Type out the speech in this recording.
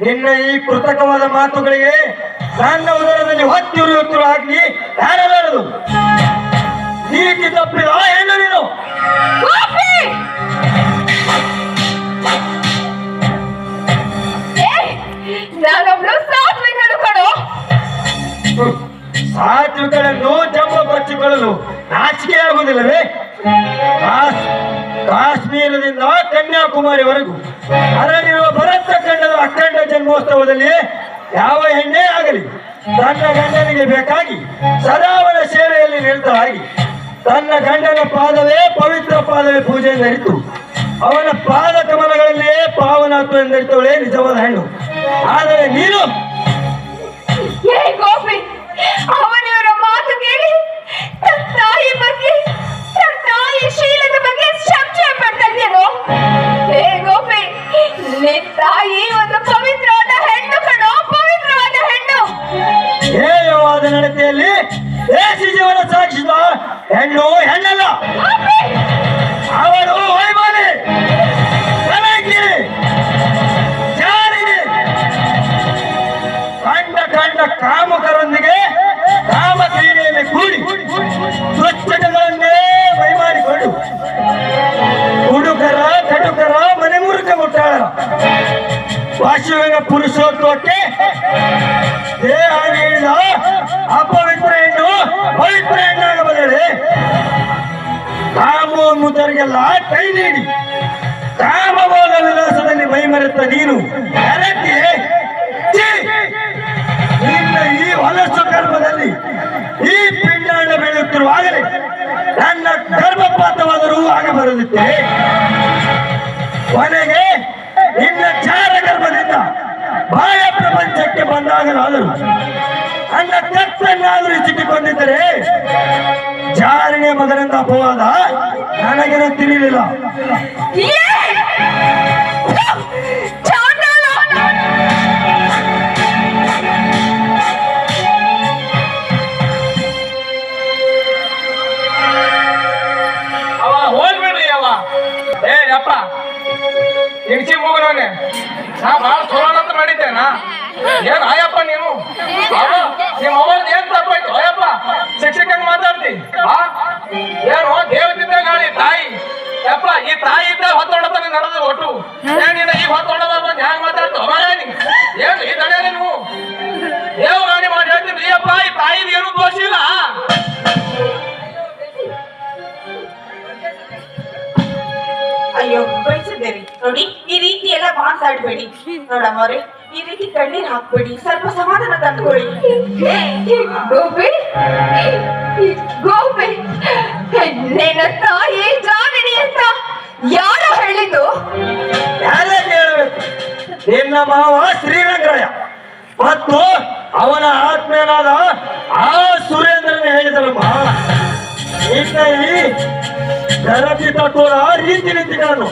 ನಿನ್ನ ಈ ಕೃತಕವಾದ ಮಾತುಗಳಿಗೆ ನನ್ನ ಉದರದಲ್ಲಿ ಹೊತ್ತಿ ಉರಿಯುತ್ತಿರುವ ಆಗ್ಲಿ ಹೇಳಬಾರದು ನೀತಿ ತಪ್ಪಿದ ಹೆಣ್ಣು ನೀನು. ಸಾತ್ವಿಕಳನ್ನು ಜಂಬ ಬಚ್ಚಿಕೊಳ್ಳಲು ನಾಚಿಕೆ ಆಗುವುದಿಲ್ಲವೇ? ಕಾಶ್- ಕಾಶ್ಮೀರದಿಂದ ಕನ್ಯಾಕುಮಾರಿವರೆಗೂ ಅರಳಿರುವ ಭರತ ಖಂಡದ ಜನ್ಮೋತ್ಸವದಲ್ಲಿ ಯಾವ ಹೆಣ್ಣೇ ಆಗಲಿ, ತನ್ನ ಗಂಡನಿಗೆ ಬೇಕಾಗಿ ಸದಾವನ ಸೇವೆಯಲ್ಲಿ ನಿರತರಾಗಿ ತನ್ನ ಗಂಡನ ಪಾದವೇ ಪವಿತ್ರ ಪಾದವೇ ಪೂಜೆ ನಡೀತು ಅವನ ಪಾದ ಕಮಲಗಳಲ್ಲಿಯೇ ಪಾವನಾತ್ಮ ನಡೀತವಳೇ ನಿಜವಾದ ಹೆಣ್ಣು. ಆದರೆ ನೀನು ಅವನವರ ಮಾತು ಕೇಳಿ ಬಗ್ಗೆ ಶೀಲದ ಬಗ್ಗೆ ಗೋಪಿ ತಾಯಿ ದೇಶ ಜೀವನ ಸಾಗಿಸಿದ ಹೆಣ್ಣು ಹೆಣ್ಣಲ್ಲ. ಅವರು ವೈಮಾನಿ ಕಲಂಕಿ ಜಾರಿಣಿ ಕಂಡ ಕಂಡ ಕಾಮಕರೊಂದಿಗೆ ಕಾಮ ಕ್ರೀಡೆಯಲ್ಲಿ ಕೂಡಿ ಸ್ವಚ್ಛತೆಗಳನ್ನೇ ವೈಮಾನಿಕೊಂಡು ಹುಡುಗರ, ಕಟುಕರ, ಮನೆ ಮುರುಕ ಮುಟ್ಟಾಳ. ವಾಶುವಿನ ಪುರುಷೋತ್ವಕ್ಕೆ ದೇಹ ನೀಡಿದ ಅಪವಿತ್ರ ಕಾಮೋನ್ಮುತರಿಗೆಲ್ಲ ಕೈ ನೀಡಿ. ಕಾಮಭೋಗ ವಿಲಾಸದಲ್ಲಿ ಮೈಮರೆತ ನೀನು! ನಿನ್ನ ಈ ಹೊಲಸು ಕರ್ಮದಲ್ಲಿ ಈ ಪಿಂಡಾಂಡ ಬೆಳೆಯುತ್ತಿರುವಾಗಲೇ ನನ್ನ ಗರ್ಭಪಾತವಾದರೂ ಆಗಬರಲಿತ್ತೆ. ಕೊನೆಗೆ ನಿನ್ನ ಚಾರ ಗರ್ಭದಿಂದ ಬಾಹ್ಯ ಪ್ರಪಂಚಕ್ಕೆ ಬಂದಾಗಲಾದರೂ ನನ್ನ ಕತ್ತನ್ನಾದರೂ ಸಿಕ್ಕಿಕೊಂಡಿದ್ದರೆ ಜಾರಿನ ಮಗನಿಂದ ಅಪವಾದ ನನಗೇನು ತಿಳಿಲಿಲ್ಲ. ಇಡ್ಸಿ ಮುಗಿನವನೆ ನಾ ಭಾಳ ಚಲೋ ಅಂತ ಮಾಡಿದ್ದೇನಾ ಏನ್ ಹೊತ್ತೊಂಡದ ಬಂದು ಹ್ಯಾಂಗ ಮಾತಾಡ್ತು ಅವ ಏನಿ ಈ ಅಯ್ಯಪ್ಪ ಈ ಏನು ಅಯ್ಯೋ ಬಯಸಿದ್ದೇರಿ ನೋಡಿ, ಈ ರೀತಿ ಎಲ್ಲ ಮಾತಾಡ್ಬೇಡಿ ನೋಡಮ್ಮವ್ರೆ ಈ ರೀತಿ ಕಣ್ಣೀರ್ ಹಾಕ್ಬೇಡಿ. ಸ್ವಲ್ಪ ಸಮಾಧಾನ ತಂದ್ಕೊಳ್ಳಿ. ಗೋಪಿ ಗೋಪಿ. ಮಾವ ಶ್ರೀರಂಗರಾಯ. ಮತ್ತು ಅವನ ಆತ್ಮೀಯನಾದ ಆ ಸುರೇಂದ್ರನ ಹೇಳಿದರಮ್ಮ ಈ ಗರತಿ ತತ್ವದ ರೀತಿ ನೀತಿಗಳನ್ನು